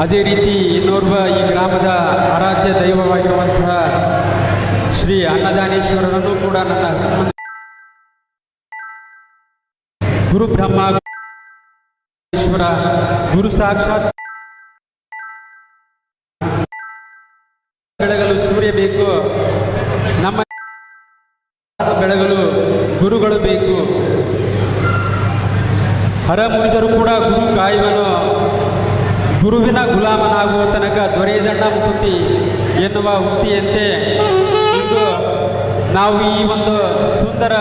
ಅದೇ ರೀತಿ ಇನ್ನೋರ್ವ ಈ ಗ್ರಾಮದ ಆರಾಧ್ಯ ದೈವವಾಗಿರುವಂತಹ ಶ್ರೀ ಅನ್ನದಾನೇಶ್ವರರನ್ನು ಕೂಡ ನನ್ನ ಗುರು ಬ್ರಹ್ಮ ಗುರು ಸಾಕ್ಷಾತ್ ಬೆಳಗಲು ಸೂರ್ಯ ಬೇಕು, ನಮ್ಮ ಬೆಳಗಲು ಗುರುಗಳು ಬೇಕು. ಹರ ಮುರಿದರೂ ಕೂಡ ಗುರು ಕಾಯುವನು. ಗುರುವಿನ ಗುಲಾಮನಾಗುವ ತನಕ ದೊರೆಯದಣ್ಣ ಮುಕ್ತಿ ಎನ್ನುವ ಉಕ್ತಿಯಂತೆ ಇಂದು ನಾವು ಈ ಒಂದು ಸುಂದರ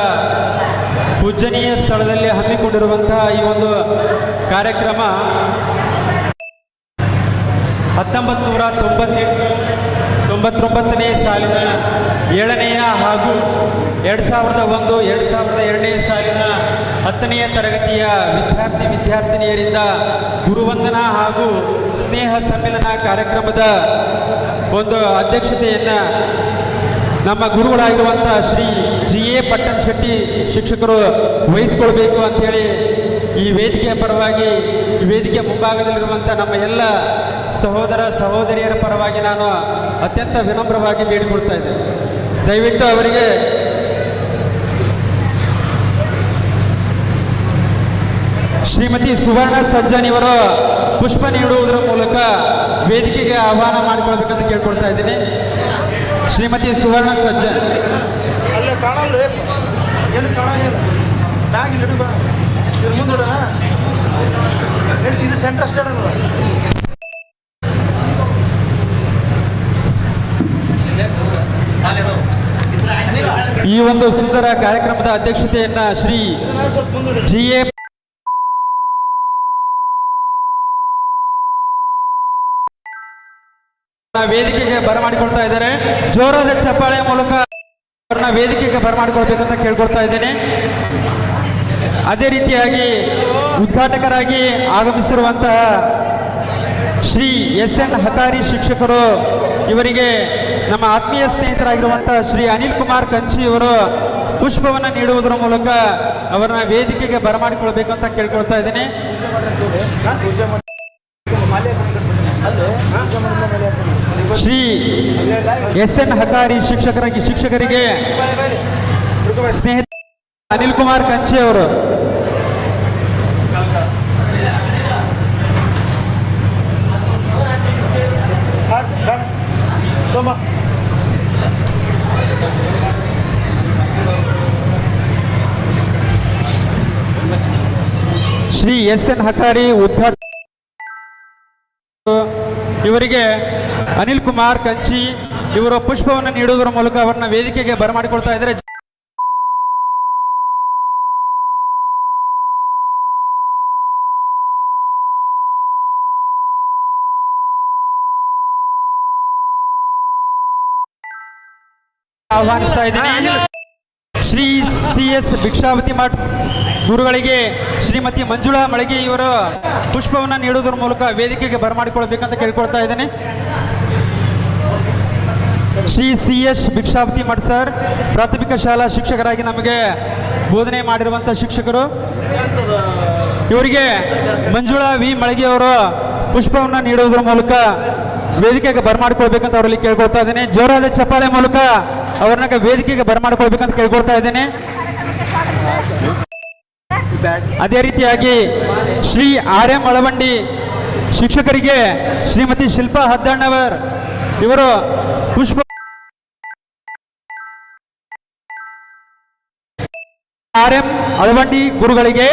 ಪೂಜನೀಯ ಸ್ಥಳದಲ್ಲಿ ಹಮ್ಮಿಕೊಂಡಿರುವಂತಹ ಈ ಒಂದು ಕಾರ್ಯಕ್ರಮ ಹತ್ತೊಂಬತ್ತು ನೂರ ತೊಂಬತ್ತೆಂಟು ತೊಂಬತ್ತೊಂಬತ್ತನೇ ಸಾಲಿನ ಏಳನೆಯ ಹಾಗೂ ಎರಡು ಸಾವಿರದ ಒಂದು, ಎರಡು ಸಾವಿರದ ಎರಡನೇ ಸಾಲಿನ ಹತ್ತನೆಯ ತರಗತಿಯ ವಿದ್ಯಾರ್ಥಿ ವಿದ್ಯಾರ್ಥಿನಿಯರಿಂದ ಗುರುವಂದನಾ ಹಾಗೂ ಸ್ನೇಹ ಸಮ್ಮೇಳನ ಕಾರ್ಯಕ್ರಮದ ಒಂದು ಅಧ್ಯಕ್ಷತೆಯನ್ನು ನಮ್ಮ ಗುರುಗಳಾಗಿರುವಂಥ ಶ್ರೀ ಜಿ ಎ ಪಟ್ಟಣ ಶೆಟ್ಟಿ ಶಿಕ್ಷಕರು ವಹಿಸ್ಕೊಳ್ಬೇಕು ಅಂತೇಳಿ ಈ ವೇದಿಕೆಯ ಪರವಾಗಿ, ಈ ವೇದಿಕೆ ಮುಂಭಾಗದಲ್ಲಿರುವಂಥ ನಮ್ಮ ಎಲ್ಲ ಸಹೋದರ ಸಹೋದರಿಯರ ಪರವಾಗಿ ನಾನು ಅತ್ಯಂತ ವಿನಮ್ರವಾಗಿ ಬೇಡಿಕೊಳ್ತಾ ಇದ್ದೇನೆ. ದಯವಿಟ್ಟು ಅವರಿಗೆ ಶ್ರೀಮತಿ ಸುವರ್ಣ ಸಜ್ಜನ್ ಇವರು ಪುಷ್ಪ ನೀಡುವುದರ ಮೂಲಕ ವೇದಿಕೆಗೆ ಆಹ್ವಾನ ಮಾಡಿಕೊಳ್ಬೇಕಂತ ಕೇಳ್ಕೊಳ್ತಾ ಇದ್ದೀನಿ. ಶ್ರೀಮತಿ ಸುವರ್ಣ ಸಜ್ಜನ್. ಇದು ಈ ಒಂದು ಸುಂದರ ಕಾರ್ಯಕ್ರಮದ ಅಧ್ಯಕ್ಷತೆಯನ್ನ ಶ್ರೀ. ಜಿ ಎ ವೇದಿಕೆಗೆ ಬರಮಾಡಿಕೊಳ್ತಾ ಇದ್ದಾರೆ. ಜೋರಾದ ಚಪ್ಪಾಳೆ ಮೂಲಕ ಅವ್ರನ್ನ ವೇದಿಕೆಗೆ ಬರಮಾಡಿಕೊಳ್ಬೇಕಂತ ಕೇಳ್ಕೊಳ್ತಾ ಇದ್ದೇನೆ. ಅದೇ ರೀತಿಯಾಗಿ ಉದ್ಘಾಟಕರಾಗಿ ಆಗಮಿಸಿರುವಂತಹ ಶ್ರೀ ಎಸ್ ಎನ್ ಹತಾರಿ ಶಿಕ್ಷಕರು, ಇವರಿಗೆ ನಮ್ಮ ಆತ್ಮೀಯ ಸ್ನೇಹಿತರಾಗಿರುವಂತಹ ಶ್ರೀ ಅನಿಲ್ ಕುಮಾರ್ ಕಂಚಿ ಅವರು ಪುಷ್ಪವನ್ನು ನೀಡುವುದರ ಮೂಲಕ ಅವರನ್ನ ವೇದಿಕೆಗೆ ಅಂತ ಕೇಳ್ಕೊಳ್ತಾ ಇದ್ದೇನೆ. ಶ್ರೀ ಎಸ್ ಎನ್ ಹಕಾರಿ ಶಿಕ್ಷಕರಾಗಿ ಶಿಕ್ಷಕರಿಗೆ ಬಾಯ್ ಬಾಯ್ ಹುಡುಗ ಸ್ನೇಹಿತ ಅನಿಲ್ ಕುಮಾರ್ ಕಂಚಿ ಅವರು. ಹಾಟ್ ಹಾಟ್ ತೊಂಬ ಶ್ರೀ ಎಸ್ ಎನ್ ಹಕಾರಿ ಉದ್ಘಾಟ ಇವರಿಗೆ ಅನಿಲ್ ಕುಮಾರ್ ಕಂಚಿ ಇವರು ಪುಷ್ಪವನ್ನು ನೀಡುವುದರ ಮೂಲಕ ಅವರನ್ನ ವೇದಿಕೆಗೆ ಬರಮಾಡಿಕೊಳ್ತಾ ಇದ್ದಾರೆ. ಆಹ್ವಾನಿಸ್ತಾ ಇದ್ದೀನಿ. ಶ್ರೀ ಸಿ ಎಸ್ ಭಿಕ್ಷಾವತಿ ಮಠ್ ಗುರುಗಳಿಗೆ ಶ್ರೀಮತಿ ಮಂಜುಳಾ ಮಳಗಿ ಇವರು ಪುಷ್ಪವನ್ನು ನೀಡುವುದರ ಮೂಲಕ ವೇದಿಕೆಗೆ ಬರಮಾಡಿಕೊಳ್ಬೇಕಂತ ಕೇಳ್ಕೊಳ್ತಾ ಇದ್ದೇನೆ. ಶ್ರೀ ಸಿ ಎಸ್ ಭಿಕ್ಷಾಪತಿ ಮಠ ಸರ್, ಪ್ರಾಥಮಿಕ ಶಾಲಾ ಶಿಕ್ಷಕರಾಗಿ ನಮಗೆ ಬೋಧನೆ ಮಾಡಿರುವಂಥ ಶಿಕ್ಷಕರು. ಇವರಿಗೆ ಮಂಜುಳಾ ವಿ ಮಳಿಗೆಯವರು ಪುಷ್ಪವನ್ನು ನೀಡುವುದರ ಮೂಲಕ ವೇದಿಕೆಗೆ ಬರಮಾಡಿಕೊಳ್ಬೇಕಂತ ಅವರಲ್ಲಿ ಕೇಳ್ಕೊಳ್ತಾ ಇದ್ದೀನಿ. ಜೋರಾದ ಚಪ್ಪಾಳೆ ಮೂಲಕ ಅವ್ರನ್ನ ವೇದಿಕೆಗೆ ಬರಮಾಡಿಕೊಳ್ಬೇಕಂತ ಕೇಳ್ಕೊಳ್ತಾ ಇದ್ದೇನೆ. ಅದೇ ರೀತಿಯಾಗಿ ಶ್ರೀ ಆರ್ ಎಂ ಅಳವಂಡಿ ಶಿಕ್ಷಕರಿಗೆ ಶ್ರೀಮತಿ ಶಿಲ್ಪಾ ಹದ್ದಣ್ಣವರ್, ಇವರು ಪುಷ್ಪ ಆರ್ ಎಂ ಅಳವಂಡಿ ಗುರುಗಳಿಗೆ